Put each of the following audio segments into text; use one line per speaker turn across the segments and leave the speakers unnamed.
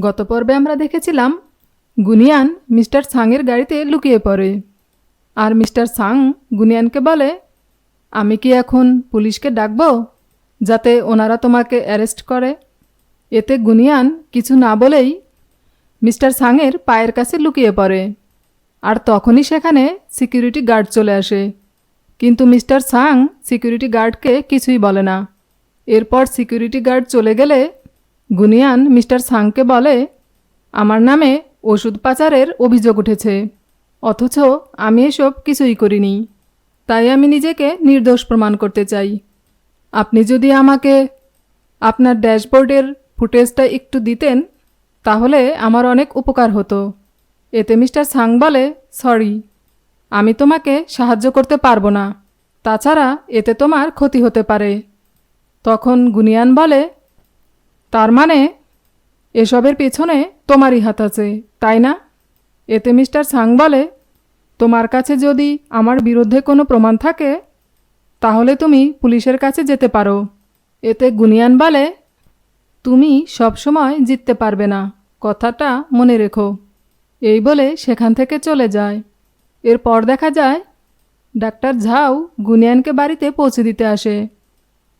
গত পর্বে আমরা দেখেছিলাম, গুনিয়ান মিস্টার সাংয়ের গাড়িতে লুকিয়ে পড়ে। আর মিস্টার সাং গুনিয়ানকে বলে, আমি কি এখন পুলিশকে ডাকব যাতে ওনারা তোমাকে অ্যারেস্ট করে? এতে গুনিয়ান কিছু না বলেই মিস্টার সাংয়ের পায়ের কাছে লুকিয়ে পড়ে। আর তখনই সেখানে সিকিউরিটি গার্ড চলে আসে। কিন্তু মিস্টার সাং সিকিউরিটি গার্ডকে কিছুই বলে না। এরপর সিকিউরিটি গার্ড চলে গেলে গুনিয়ান মিস্টার সাংকে বলে, আমার নামে ওষুধ পাচারের অভিযোগ উঠেছে, অথচ আমি এসব কিছুই করিনি। তাই আমি নিজেকে নির্দোষ প্রমাণ করতে চাই। আপনি যদি আমাকে আপনার ড্যাশবোর্ডের ফুটেজটা একটু দিতেন, তাহলে আমার অনেক উপকার হতো। এতে মিস্টার সাং বলে, সরি, আমি তোমাকে সাহায্য করতে পারব না। তাছাড়া এতে তোমার ক্ষতি হতে পারে। তখন গুনিয়ান বলে তার মানে এসবের পেছনে তোমারই হাত আছে, তাই না? এতে মিস্টার সাং বলে, তোমার কাছে যদি আমার বিরুদ্ধে কোনো প্রমাণ থাকে, তাহলে তুমি পুলিশের কাছে যেতে পারো। এতে গুনিয়ান বলে, তুমি সবসময় জিততে পারবে না, কথাটা মনে রেখো। এই বলে সেখান থেকে চলে যায়। এরপর দেখা যায়, ডাক্তার ঝাউ গুনিয়ানকে বাড়িতে পৌঁছে দিতে আসে,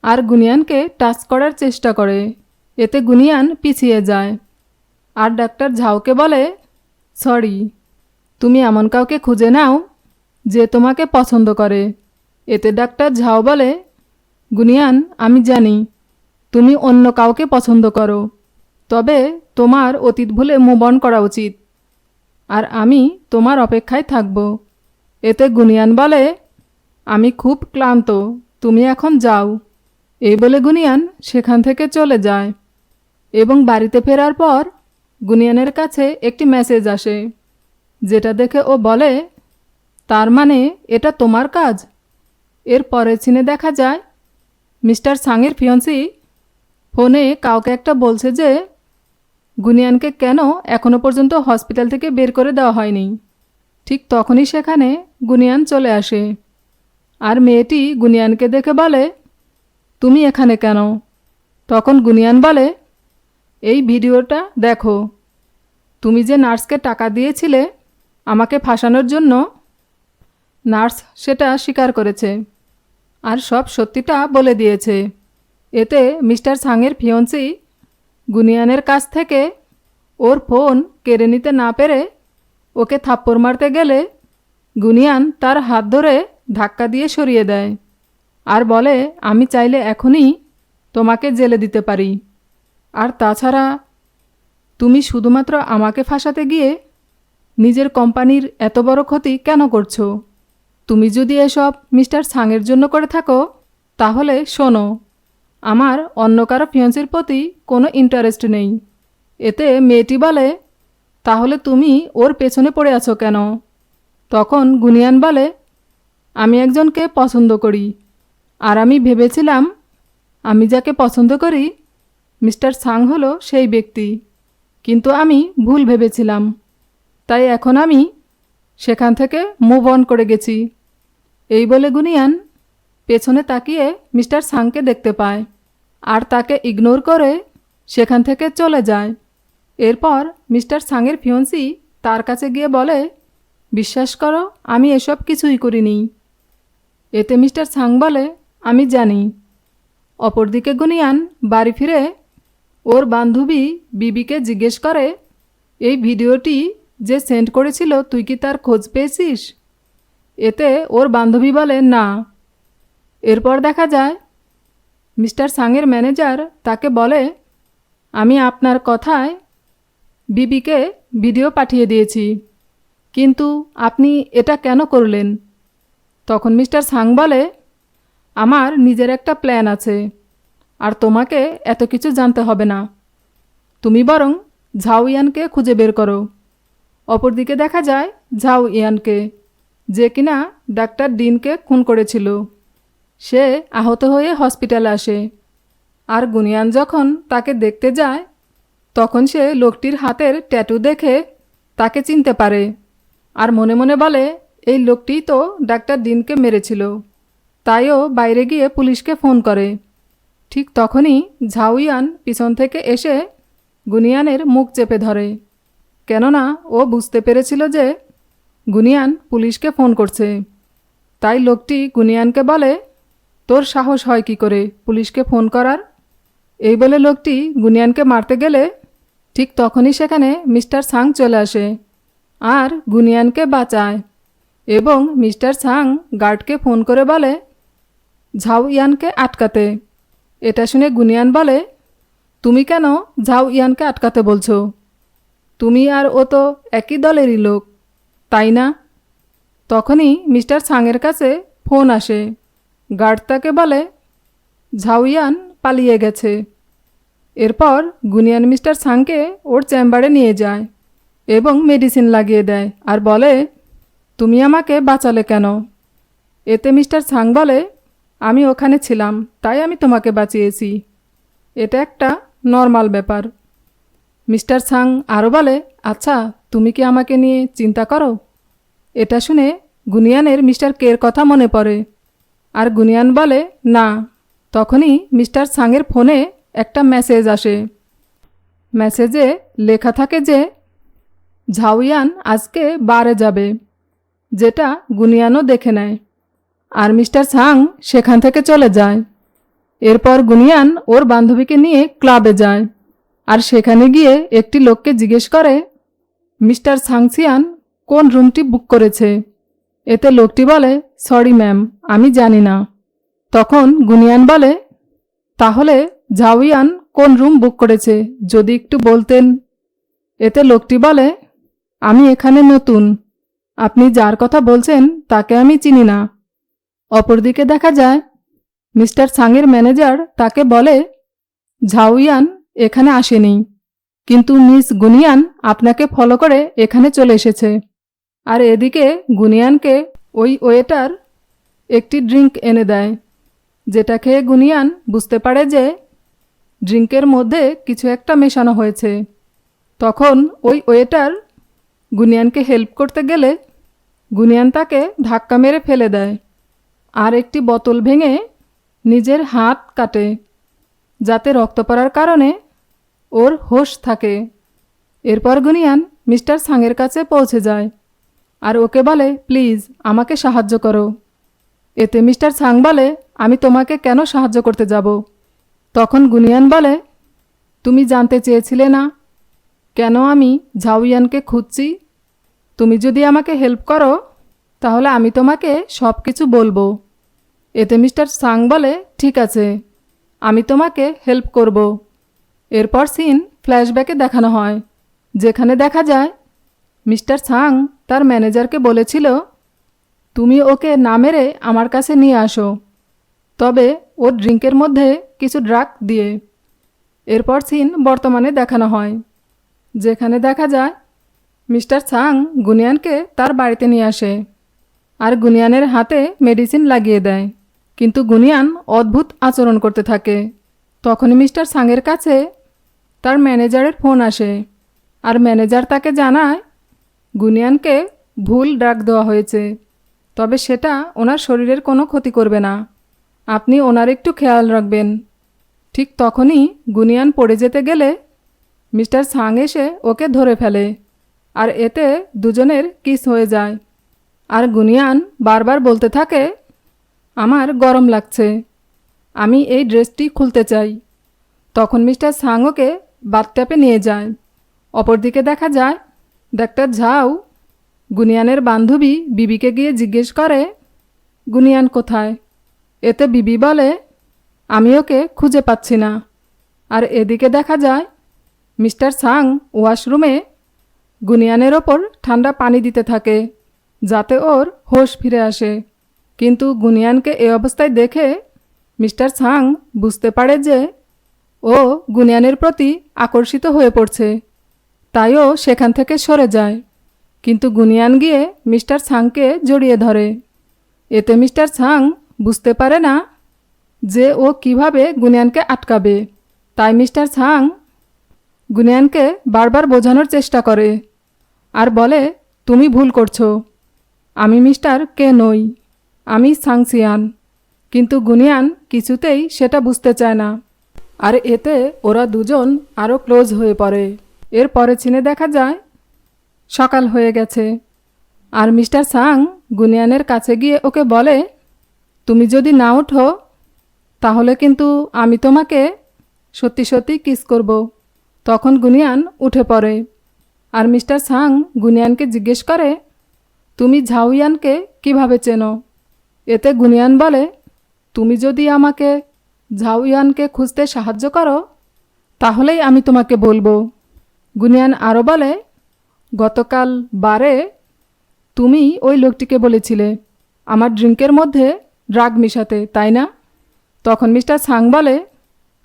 আর গুনিয়ানকে টাচ করার চেষ্টা করে। এতে গুনিয়ান পিছিয়ে যায়। আর ডাক্তার ঝাউকে বলে, সরি, তুমি এমন কাউকে খুঁজে নাও যে তোমাকে পছন্দ করে। এতে ডাক্তার ঝাও বলে, গুনিয়ান, আমি জানি তুমি অন্য কাউকে পছন্দ করো, তবে তোমার অতীত ভুলে মুভ অন করা উচিত। আর আমি তোমার অপেক্ষায় থাকব। এতে গুনিয়ান বলে, আমি খুব ক্লান্ত, তুমি এখন যাও। এই বলে গুনিয়ান সেখান থেকে চলে যায়। এবং বাড়িতে ফেরার পর গুনিয়ানের কাছে একটি মেসেজ আসে, যেটা দেখে ও বলে, তার মানে এটা তোমার কাজ? এর পরের সিনে দেখা যায়, মিস্টার সাংয়ের ফিয়ন্সি ফোনে কাউকে একটা বলছে যে, গুনিয়ানকে কেন এখনও পর্যন্ত হসপিটাল থেকে বের করে দেওয়া হয়নি? ঠিক তখনই সেখানে গুনিয়ান চলে আসে আর মেয়েটি গুনিয়ানকে দেখে বলে, তুমি এখানে কেন? তখন গুনিয়ান বলে এই ভিডিওটা দেখো। তুমি যে নার্সকে টাকা দিয়েছিলে আমাকে ফাঁসানোর জন্য, নার্স সেটা স্বীকার করেছে আর সব সত্যিটা বলে দিয়েছে। এতে মিস্টার সাংয়ের ফিয়ন্সি গুনিয়ানের কাছ থেকে ওর ফোন কেড়ে নিতে না পেরে ওকে থাপ্পড় মারতে গেলে গুনিয়ান তার হাত ধরে ধাক্কা দিয়ে সরিয়ে দেয় আর বলে, আমি চাইলে এখনই তোমাকে জেলে দিতে পারি। আর তাছাড়া তুমি শুধুমাত্র আমাকে ফাঁসাতে গিয়ে নিজের কোম্পানির এত বড় ক্ষতি কেন করছ? তুমি যদি এসব মিস্টার সাংয়ের জন্য করে থাকো, তাহলে শোনো, আমার অন্য কারও ফিয়ন্সির প্রতি কোনো ইন্টারেস্ট নেই। এতে মেয়েটি বলে, তাহলে তুমি ওর পেছনে পড়ে আছো কেন? তখন গুনিয়ান বলে, আমি একজনকে পছন্দ করি। আর আমি ভেবেছিলাম, আমি যাকে পছন্দ করি মিস্টার সাং হলো সেই ব্যক্তি। কিন্তু আমি ভুল ভেবেছিলাম। তাই এখন আমি সেখান থেকে মুভ অন করে গেছি। এই বলে গুনিয়ান পেছনে তাকিয়ে মিস্টার সাংকে দেখতে পায় আর তাকে ইগনোর করে সেখান থেকে চলে যায়। এরপর মিস্টার সাংয়ের ফিয়ন্সি তার কাছে গিয়ে বলে, বিশ্বাস করো, আমি এসব কিছুই করিনি। এতে মিস্টার সাং বলে, আমি জানি। অপরদিকে গুনিয়ান বাড়ি ফিরে ওর বান্ধবী বিবিকে জিজ্ঞেস করে, এই ভিডিওটি যে সেন্ড করেছিল, তুই কি তার খোঁজ পেয়েছিস? এতে ওর বান্ধবী বলে, না। এরপর দেখা যায়, মিস্টার সাংয়ের ম্যানেজার তাকে বলে, আমি আপনার কথায় বিবিকে ভিডিও পাঠিয়ে দিয়েছি, কিন্তু আপনি এটা কেন করলেন? তখন মিস্টার সাং বলে, আমার নিজের একটা প্ল্যান আছে। আর তোমাকে এত কিছু জানতে হবে না। তুমি বরং ঝাও ইয়ানকে খুঁজে বের করো। অপরদিকে দেখা যায় ঝাও ইয়ানকে, যে কিনা ডাক্তার ডিনকে খুন করেছিল। সে আহত হয়ে হসপিটালে আসে। আর গুনিয়ান যখন তাকে দেখতে যায়, তখন সে লোকটির হাতের ট্যাটু দেখে তাকে চিনতে পারে। আর মনে মনে বলে, এই লোকটিই তো ডাক্তার ডিনকে মেরেছিল। তাইও বাইরে গিয়ে পুলিশকে ফোন করে। ঠিক তখনই ঝাউইয়ান পিছন থেকে এসে গুনিয়ানের মুখ চেপে ধরে। কেননা ও বুঝতে পেরেছিল যে গুনিয়ান পুলিশকে ফোন করছে। তাই লোকটি গুনিয়ানকে বলে, তোর সাহস হয় কি করে পুলিশকে ফোন করার? এই বলে লোকটি গুনিয়ানকে মারতে গেলে ঠিক তখনই সেখানে মিস্টার সাং চলে আসে আর গুনিয়ানকে বাঁচায় এবং মিস্টার সাং গার্ডকে ফোন করে বলে ঝাউ ইয়ানকে আটকাতে। এটা শুনে গুনিয়ান বলে, তুমি কেন ঝাউ ইয়ানকে আটকাতে বলছো? তুমি আর ও তো একই দলেরই লোক, তাই না? তখনই মিস্টার সাংয়ের কাছে ফোন আসে। গার্ড তাকে বলে ঝাউয়ান পালিয়ে গেছে। এরপর গুনিয়ান মিস্টার সাংকে ওর চেম্বারে নিয়ে যায় এবং মেডিসিন লাগিয়ে দেয় আর বলে, তুমি আমাকে বাঁচালে কেন? এতে মিস্টার সাং বলে আমি ওখানে ছিলাম, তাই আমি তোমাকে বাঁচিয়েছি। এটা একটা নর্মাল ব্যাপার। মিস্টার সাং আরও বলে আচ্ছা তুমি কি আমাকে নিয়ে চিন্তা করো? এটা শুনে গুনিয়ানের মিস্টার কের কথা মনে পড়ে। আর গুনিয়ান বলে, না। তখনই মিস্টার সাংয়ের ফোনে একটা মেসেজ আসে। মেসেজে লেখা থাকে যে, ঝাউয়ান আজকে বারে যাবে। যেটা গুনিয়ানও দেখে নেয়। আর মিস্টার সাং সেখান থেকে চলে যায়। এরপর গুনিয়ান ওর বান্ধবীকে নিয়ে ক্লাবে যায় আর সেখানে গিয়ে একটি লোককে জিজ্ঞেস করে, মিস্টার সাংসিয়ান, কোন রুমটি বুক করেছে? এতে লোকটি বলে, সরি ম্যাম, আমি জানি না। তখন গুনিয়ান বলে, তাহলে ঝাউয়ান কোন রুম বুক করেছে, যদি একটু বলতেন? এতে লোকটি বলে, আমি এখানে নতুন। আপনি যার কথা বলছেন তাকে আমি চিনি না। অপরদিকে দেখা যায়, মিস্টার সাংয়ের ম্যানেজার তাকে বলে ঝাউয়ান এখানে আসেনি। কিন্তু মিস গুনিয়ান আপনাকে ফলো করে এখানে চলে এসেছে। আর এদিকে গুনিয়ানকে ওই ওয়েটার একটি ড্রিঙ্ক এনে দেয়, যেটা খেয়ে গুনিয়ান বুঝতে পারে যে ড্রিঙ্কের মধ্যে কিছু একটা মেশানো হয়েছে। তখন ওই ওয়েটার গুনিয়ানকে হেল্প করতে গেলে গুনিয়ান তাকে ধাক্কা মেরে ফেলে দেয়। আর একটি বোতল ভেঙে নিজের হাত কাটে, যাতে রক্ত পড়ার কারণে ওর হোশ থাকে। এরপর গুনিয়ান মিস্টার সাংয়ের কাছে পৌঁছে যায় আর ওকে বলে, প্লিজ, আমাকে সাহায্য করো। এতে মিস্টার সাং বলে, আমি তোমাকে কেন সাহায্য করতে যাব? তখন গুনিয়ান বলে, তুমি জানতে চেয়েছিলে না। কেন আমি ঝাউয়ানকে খুঁজছি? তুমি যদি আমাকে হেল্প করো, তাহলে আমি তোমাকে সব কিছু বলব। এতে মিস্টার সাং বলে, ঠিক আছে, আমি তোমাকে হেল্প করব। এরপর সিন ফ্ল্যাশব্যাকে দেখানো হয়, যেখানে দেখা যায়, মিস্টার সাং তার ম্যানেজারকে বলেছিল, তুমি ওকে না মেরে আমার কাছে নিয়ে আসো, তবে ওর ড্রিঙ্কের মধ্যে কিছু ড্রাগ দিয়ে। এরপর সিন বর্তমানে দেখানো হয়, যেখানে দেখা যায়, মিস্টার সাং গুনিয়ানকে তার বাড়িতে নিয়ে আসে, আর গুনিয়ানের হাতে মেডিসিন লাগিয়ে দেয়। কিন্তু গুনিয়ান অদ্ভুত আচরণ করতে থাকে। তখনই মিস্টার সাংয়ের কাছে তার ম্যানেজারের ফোন আসে আর ম্যানেজার তাকে জানায়, গুনিয়ানকে ভুল ড্রাগ দেওয়া হয়েছে, তবে সেটা ওনার শরীরের কোনো ক্ষতি করবে না। আপনি ওনার একটু খেয়াল রাখবেন। ঠিক তখনই গুনিয়ান পড়ে যেতে গেলে মিস্টার সাং এসে ওকে ধরে ফেলে আর এতে দুজনের কিস হয়ে যায়। আর গুনিয়ান বারবার বলতে থাকে আমার গরম লাগছে। আমি এই ড্রেসটি খুলতে চাই। তখন মিস্টার সাং ওকে বাথট্যাপে নিয়ে যায়। অপরদিকে দেখা যায়, ডাক্তার ঝাউ, গুনিয়ানের বান্ধবী বিবিকে গিয়ে জিজ্ঞেস করে, গুনিয়ান কোথায়? এতে বিবি বলে, আমি ওকে খুঁজে পাচ্ছি না। আর এদিকে দেখা যায়, মিস্টার সাং ওয়াশরুমে গুনিয়ানের ওপর ঠান্ডা পানি দিতে থাকে, যাতে ওর হোশ ফিরে আসে। কিন্তু গুনিয়ানকে এ অবস্থায় দেখে মিস্টার সাং বুঝতে পারে যে ও গুনিয়ানের প্রতি আকর্ষিত হয়ে পড়ছে। তাইও সেখান থেকে সরে যায়। কিন্তু গুনিয়ান গিয়ে মিস্টার সাংকে জড়িয়ে ধরে। এতে মিস্টার সাং বুঝতে পারে না যে ও কীভাবে গুনিয়ানকে আটকাবে। তাই মিস্টার সাং গুনিয়ানকে বারবার বোঝানোর চেষ্টা করে। আর বলে, তুমি ভুল করছ। আমি মিস্টার কে নই। আমি সাংসিয়ান, কিন্তু গুনিয়ান কিছুতেই সেটা বুঝতে চায় না। আর এতে ওরা দুজন আরও ক্লোজ হয়ে পড়ে। এরপরে চিনে দেখা যায়, সকাল হয়ে গেছে। আর মিস্টার সাং গুনিয়ানের কাছে গিয়ে ওকে বলে, তুমি যদি না ওঠো, তাহলে কিন্তু আমি তোমাকে সত্যি সত্যি কিস করব। তখন গুনিয়ান উঠে পড়ে। আর মিস্টার সাং গুনিয়ানকে জিজ্ঞেস করে, তুমি ঝাউয়ানকে কীভাবে চেনো? এতে গুনিয়ান বলে, তুমি যদি আমাকে ঝাউয়ানকে খুঁজতে সাহায্য করো, তাহলেই আমি তোমাকে বলব। গুনিয়ান আরও বলে, গতকাল বারে তুমি ওই লোকটিকে বলেছিলে, আমার ড্রিঙ্কের মধ্যে ড্রাগ মিশাতে, তাই না? তখন মিস্টার সাং বলে,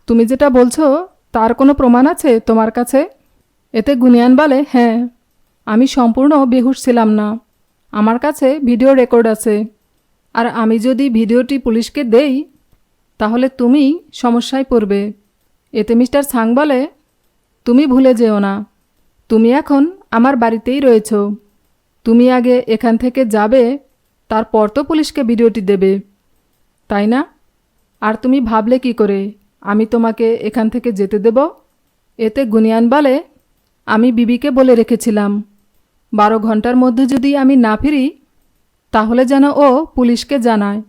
তুমি যেটা বলছো, তার কোনো প্রমাণ আছে তোমার কাছে? এতে গুনিয়ান বলে হ্যাঁ আমি সম্পূর্ণ বেহুশ ছিলাম না। আমার কাছে ভিডিও রেকর্ড আছে। আর আমি যদি ভিডিওটি পুলিশকে দেই, তাহলে তুমি সমস্যায় পড়বে। এতে মিস্টার সাং বলে, তুমি ভুলে যেও না। তুমি এখন আমার বাড়িতেই রয়েছো। তুমি আগে এখান থেকে যাবে, তারপর তো পুলিশকে ভিডিওটি দেবে। তাই না? আর তুমি ভাবলে কি করে? আমি তোমাকে এখান থেকে যেতে দেব? এতে গুনিয়ান বলে, আমি বিবিকে বলে রেখেছিলাম। বারো ঘণ্টার মধ্যে যদি আমি না ফিরি তাহলে যেন ও পুলিশকে জানায়।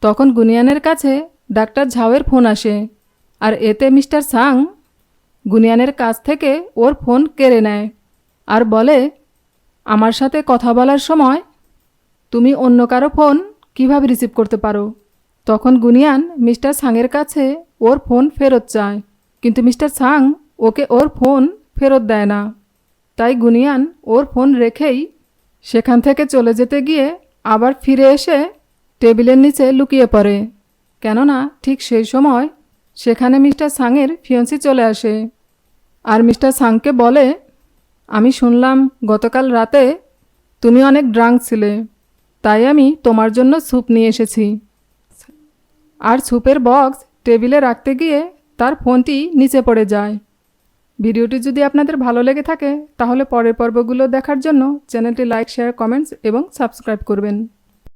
তখন গুনিয়ানের কাছে ডাক্তার ঝাওয়ের ফোন আসে। আর এতে মিস্টার সাং গুনিয়ানের কাছ থেকে ওর ফোন কেড়ে নেয় আর বলে, আমার সাথে কথা বলার সময় তুমি অন্য কারও ফোন কীভাবে রিসিভ করতে পারো? তখন গুনিয়ান মিস্টার সাংয়ের কাছে ওর ফোন ফেরত চায়। কিন্তু মিস্টার সাং ওকে ওর ফোন ফেরত দেয় না। তাই গুনিয়ান ওর ফোন রেখেই সেখান থেকে চলে যেতে গিয়ে আবার ফিরে এসে টেবিলের নিচে লুকিয়ে পড়ে। কেননা ঠিক সেই সময় সেখানে মিস্টার সাংয়ের ফিয়ন্সি চলে আসে। আর মিস্টার সাংকে বলে, আমি শুনলাম গতকাল রাতে তুমি অনেক ড্রাঙ্ক ছিলে, তাই আমি তোমার জন্য স্যুপ নিয়ে এসেছি। আর স্যুপের বক্স টেবিলে রাখতে গিয়ে তার ফোনটি নিচে পড়ে যায়। ভিডিওটি যদি আপনাদের ভালো লেগে থাকে, তাহলে পরের পর্বগুলো দেখার জন্য চ্যানেলটি লাইক, শেয়ার, কমেন্টস এবং সাবস্ক্রাইব করবেন।